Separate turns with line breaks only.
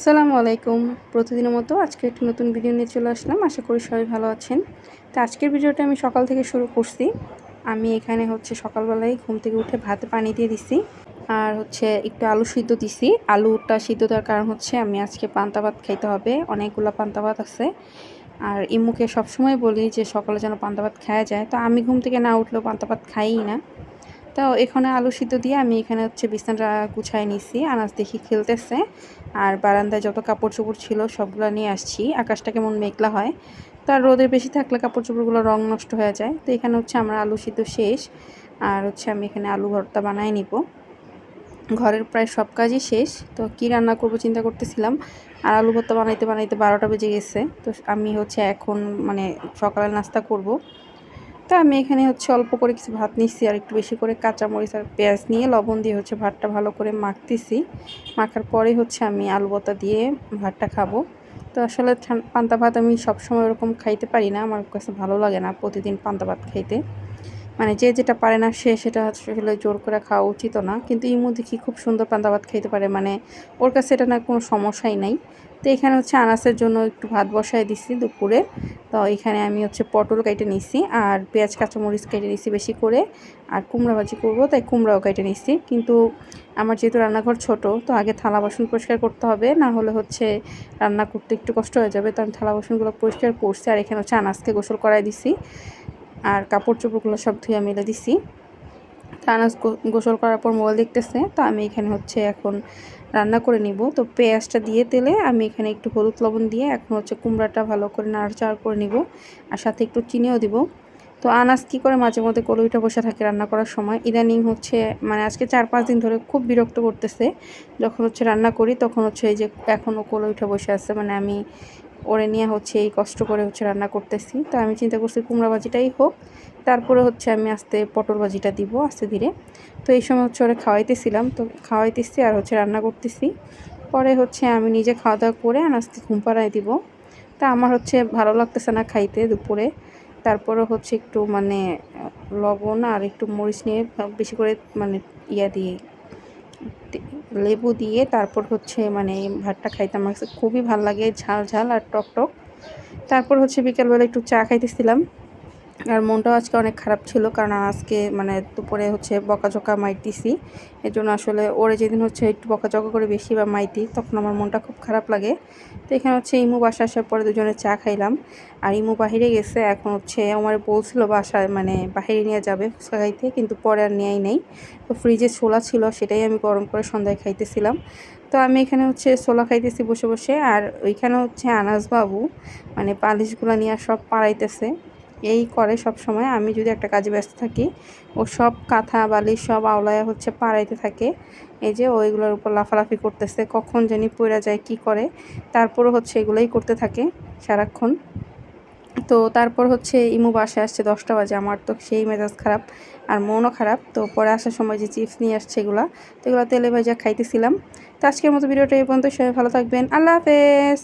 আসসালামু আলাইকুম। প্রতিদিনের মতো আজকে একটি নতুন ভিডিও নিয়ে চলে আসলাম। আশা করি সবাই ভালো আছেন। তো আজকের ভিডিওটা আমি সকাল থেকে শুরু করছি। আমি এখানে হচ্ছে সকালবেলায় ঘুম থেকে উঠে ভাতে পানি দিয়ে দিছি। আর হচ্ছে একটু আলু সিদ্ধ দিছি। আলুটা সিদ্ধ দেওয়ার কারণ হচ্ছে আমি আজকে পান্তা ভাত খাইতে হবে। অনেকগুলো পান্তা ভাত আছে। আর ইমুকে সবসময় বলি যে সকালে যেন পান্তা ভাত খাওয়া যায়। তো আমি ঘুম থেকে না উঠলেও পান্তা ভাত খাই না। তো এখানে আলু সিদ্ধ দিয়ে আমি এখানে হচ্ছে বিছানাটা গুছাই নিছি, আনাজ দেখি খেলতেছে। আর বারান্দায় যত কাপড় চোপড় ছিল সবগুলো নিয়ে আসছি, আকাশটা কেমন মেঘলা হয়। তো আর রোদের বেশি থাকলে কাপড় চোপড়গুলো রং নষ্ট হয়ে যায়। তো এখানে হচ্ছে আমার আলু সিদ্ধ শেষ, আর হচ্ছে আমি এখানে আলু ভর্তা বানাই নিব। ঘরের প্রায় সব কাজই শেষ। তো কি রান্না করব চিন্তা করতেছিলাম। আর আলু ভর্তা বানাইতে বানাইতে বারোটা বেজে গেছে। তো আমি হচ্ছে এখন মানে সকালে নাস্তা করব। তো আমি এখানে হচ্ছে অল্প করে কিছু ভাত নিচ্ছি আর একটু বেশি করে কাঁচামরিচ আর পেঁয়াজ নিয়ে লবণ দিয়ে হচ্ছে ভাতটা ভালো করে মাখতেছি। মাখার পরে হচ্ছে আমি আলু বতা দিয়ে ভাতটা খাব। তো আসলে পান্তা ভাত আমি সবসময় ওরকম খাইতে পারি না। আমার কাছে ভালো লাগে না প্রতিদিন পান্তা ভাত খাইতে। মানে যে যেটা পারে না সে সেটা আসলে জোর করে খাওয়া উচিত না। কিন্তু ইমু দেখি খুব সুন্দর পান্তা ভাত খাইতে পারে। মানে ওর কাছে এটা না কোনো সমস্যাই নাই। তো এখানে হচ্ছে আনাসের জন্য একটু ভাত বসায় দিছি দুপুরে। তো এখানে আমি হচ্ছে পটল কেটে নিছি আর পেঁয়াজ, কাঁচামরিচ কেটে নিছি বেশি করে আর কুমড়া ভাজি করব, তাই কুমড়াও কেটে নিছি। কিন্তু আমার যেহেতু রান্নাঘর ছোট, তো আগে থালা বাসন পরিষ্কার করতে হবে, না হলে হচ্ছে রান্না করতে একটু কষ্ট হয়ে যাবে। তো আমি থালা বাসনগুলো পরিষ্কার করছি আর এখানে হচ্ছে আনাজকে গোসল করাই দিছি আর কাপড় চোপড়গুলো সব ধুয়ে মেলে দিছি। আনাজ গোসল করার পর মোবাইল দেখতেছে, তো আমি এখানে হচ্ছে এখন রান্না করে নিব। তো পেঁয়াজটা দিয়ে তেলে আমি এখানে একটু হলুদ লবণ দিয়ে এখন হচ্ছে কুমড়াটা ভালো করে নাড়াচাড়া করে নিব আর সাথে একটু চিনিও দিব। তো আনাজ কী করে মাঝে মধ্যে কলইটা বসে থাকে রান্না করার সময়, ইদানিং হচ্ছে মানে আজকে চার পাঁচ দিন ধরে খুব বিরক্ত করতেছে। যখন হচ্ছে রান্না করি তখন হচ্ছে এই যে এখনও কলইটা বসে আছে মানে আমি ওরে নিয়ে হচ্ছে এই কষ্ট করে হচ্ছে রান্না করতেছি। তো আমি চিন্তা করছি কুমড়া ভাজিটাই হোক, তারপরে হচ্ছে আমি আস্তে পটল ভাজিটা দিব আস্তে ধীরে। তো এই সময় হচ্ছে ওরা খাওয়াইতেছিলাম, তো খাওয়াইতেছি আর হচ্ছে রান্না করতেছি। পরে হচ্ছে আমি নিজে খাওয়া দাওয়া করে আর আস্তে ঘুম পাড়ায় দিব। তা আমার হচ্ছে ভালো লাগতেছে না খাইতে দুপুরে। তারপরে হচ্ছে একটু মানে লবণ আর একটু মরিচ নিয়ে বেশি করে মানে ইয়া দিয়ে লেবু দিয়ে তারপর হচ্ছে মানে ভাতটা খাইতে আমার খুবই ভালো লাগে, ঝাল ঝাল আর টক টক। তারপর হচ্ছে বিকেলবেলা একটু চা খাইতেছিলাম। আর মনটাও আজকে অনেক খারাপ ছিল, কারণ আজকে মানে দুপুরে হচ্ছে বকাঝকা মাইতিছি। এর জন্য আসলে ওরে যেদিন হচ্ছে একটু বকাঝকা করে বেশি বা মাইতি, তখন আমার মনটা খুব খারাপ লাগে। তো এখানে হচ্ছে ইমু বাসা আসার পরে দুজনে চা খাইলাম। আর ইমু বাহিরে গেছে, এখন হচ্ছে আমার বলছিল বাসায় মানে বাহিরে নিয়ে যাবে ফুচকা খাইতে, কিন্তু পরে আর নেয়াই নেই। তো ফ্রিজে ছোলা ছিল, সেটাই আমি গরম করে সন্ধ্যায় খাইতেছিলাম। তো আমি এখানে হচ্ছে ছোলা খাইতেছি বসে বসে, আর ওইখানে হচ্ছে আনাসবাবু মানে পালিশগুলো নিয়ে সব পাড়াইতেছে। এই করে সব সময়। আমি যদি একটা কাজে ব্যস্ত থাকি, ও সব কাঁথা বালি সব আওলায় হচ্ছে পাড়াইতে থাকে। এই যে ওইগুলোর উপর লাফালাফি করতেছে, কখন জানি পড়া যায়, কি করে। তারপরও হচ্ছে এগুলোই করতে থাকে সারাক্ষণ। তো তারপর হচ্ছে ইমু বাসায় আসছে দশটা বাজে, আমার তো সেই মেজাজ খারাপ আর মনও খারাপ। তো পরে আসার সময় যে চিপস নিয়ে আসছে এগুলো, তো এগুলো তেলে ভাজা খাইতেছিলাম। তো আজকের মতো ভিডিওটা এই পর্যন্ত সবাই ভালো থাকবেন। আল্লাহ হাফেজ।